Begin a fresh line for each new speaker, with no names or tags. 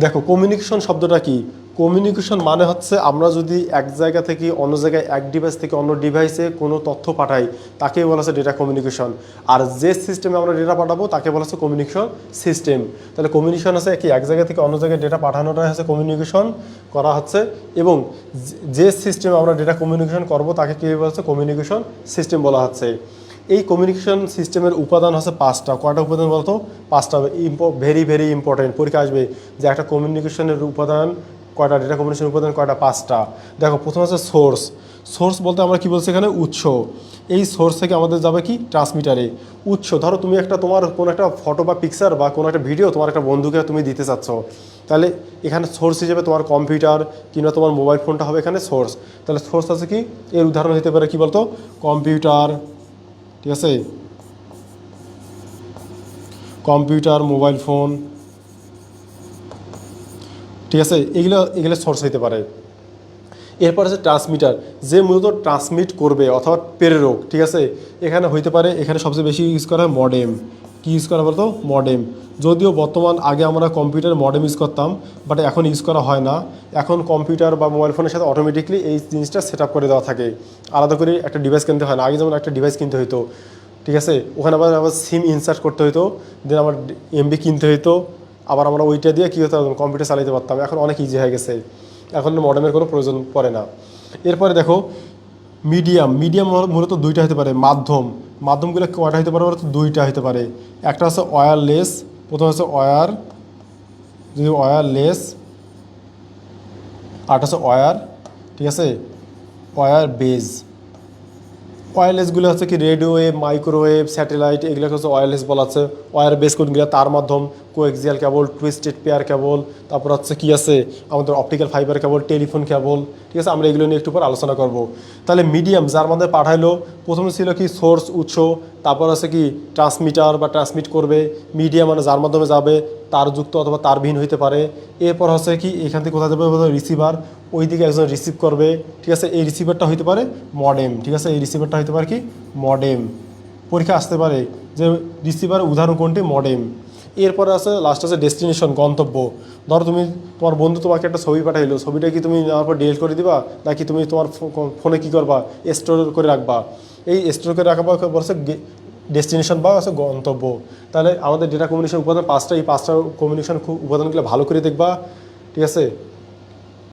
দেখো কমিউনিকেশন শব্দটা কি? কমিউনিকেশন মানে হচ্ছে আমরা যদি এক জায়গা থেকে অন্য জায়গায় এক ডিভাইস থেকে অন্য ডিভাইসে কোনো তথ্য পাঠাই তাকে বলা হচ্ছে ডেটা কমিউনিকেশন আর যে সিস্টেমে আমরা ডেটা পাঠাবো, তাকে বলা হচ্ছে কমিউনিকেশন সিস্টেম তাহলে কমিউনিকেশন আছে কি? এক জায়গা থেকে অন্য জায়গায় ডেটা পাঠানোটাই হচ্ছে কমিউনিকেশন করা হচ্ছে এবং যে- যে সিস্টেমে আমরা ডেটা কমিউনিকেশন করব, তাকে কী বলা হচ্ছে? কমিউনিকেশন সিস্টেম বলা হচ্ছে। এই কমিউনিকেশন সিস্টেমের উপাদান হচ্ছে পাঁচটা। কয়টা উপাদান বলতো? পাঁচটা ভেরি ভেরি ইম্পর্টেন্ট পরীক্ষা আসবে যে একটা কমিউনিকেশনের উপাদান কয়টা ডেটা কমিউনিকেশন উপাদান কয়টা? পাঁচটা। দেখো, প্রথম হচ্ছে সোর্স সোর্স বলতে আমরা কি বলছি এখানে? উৎস। এই সোর্স থেকে আমাদের যাবে কি? ট্রান্সমিটারে উৎস। ধরো তুমি একটা তোমার কোনো একটা ফটো বা পিকচার বা কোনো একটা ভিডিও তোমার একটা বন্ধুকে তুমি দিতে চাচ্ছ। তাহলে এখানে সোর্স হিসেবে তোমার কম্পিউটার কিংবা তোমার মোবাইল ফোনটা হবে এখানে সোর্স তাহলে সোর্স আছে কি? এর উদাহরণ হতে পারে কি বলতো? কম্পিউটার ঠিক আছে? কম্পিউটার, মোবাইল ফোন, ঠিক আছে? এগুলো এগুলো সোর্স হইতে পারে। এরপর আছে ট্রান্সমিটার যে মূলত ট্রান্সমিট করবে অথবা প্রেরক ঠিক আছে? এখানে হইতে পারে, এখানে সবচেয়ে বেশি ইউজ করা হয় মডেম কি ইউজ করা বলতো? মডেম যদিও বর্তমান আগে আমরা কম্পিউটার মডেম ইউজ করতাম বাট এখন ইউজ করা হয় না। এখন কম্পিউটার বা মোবাইল ফোনের সাথে অটোমেটিকলি এই জিনিসটা সেট করে দেওয়া থাকে। আলাদা করে একটা ডিভাইস কিনতে হয় না। আগে যেমন একটা ডিভাইস কিনতে হতো ঠিক আছে? ওখানে আবার আবার সিম ইনসার্ট করতে হতো দেন আমার এমবি কিনতে হতো আবার আমরা ওইটা দিয়ে কী হতো? কম্পিউটার চালাতে পারতাম। এখন অনেক ইজি হয়ে গেছে। এখন মডেমের কোনো প্রয়োজন পড়ে না। এরপরে দেখো মিডিয়াম মিডিয়াম মূলত দুইটা হতে পারে। মাধ্যম। মাধ্যমগুলো কয়টা হতে পারে দুইটা হতে পারে। একটা হচ্ছে ওয়ারলেস প্রথম হচ্ছে ওয়্যার যদি ওয়্যারলেস আরটা হচ্ছে ওয়্যার ঠিক আছে? ওয়্যার বেজ ওয়্যারলেসগুলো হচ্ছে কি রেডিও ওয়েভ মাইক্রোওয়েভ স্যাটেলাইট এগুলোকে হচ্ছে ওয়্যারলেস বলা আছে। ওয়ার বেস কোনগুলো? তার মাধ্যম coaxial cable twisted pair cable তারপর হচ্ছে কি আছে? আমাদের optical fibre cable telephone cable ঠিক আছে? আমরা এগুলো নিয়ে একটু পর আলোচনা করব। তাহলে মিডিয়াম যার মধ্যে পাঠাইলো, প্রথমে ছিল কি সোর্স উৎস তারপর আছে কি ট্রান্সমিটার বা ট্রান্সমিট করবে মিডিয়া মানে যার মাধ্যমে যাবে তারযুক্ত অথবা তার তারবিহীন হইতে পারে। এরপর হচ্ছে কি, এখান থেকে কোথায় যাবে রিসিভার ওই দিকে একজন রিসিভ করবে, ঠিক আছে? এই রিসিভারটা হইতে পারে মডেম ঠিক আছে? এই রিসিভারটা হইতে পারে কি মডেম পরীক্ষা আসতে পারে যে রিসিভার উদাহরণ কোনটি? মডেম এরপরে আছে লাস্ট আছে ডেস্টিনেশন গন্তব্য। ধরো তুমি, তোমার বন্ধু তোমাকে একটা ছবি পাঠাইলো, ছবিটা কি তুমি নেওয়ার পর ডিলিট করে দিবা? নাকি তুমি তোমার ফোনে কি করবা? স্টোর করে রাখবা? এই স্টোর করে রাখবা বলছে ডেস্টিনেশন বা আছে গন্তব্য। তাহলে আমাদের ডেটা কমিউনিকেশন উপাদান পাঁচটা, এই পাঁচটা কমিউনিকেশন উপাদানগুলো ভালো করে দেখবা, ঠিক আছে?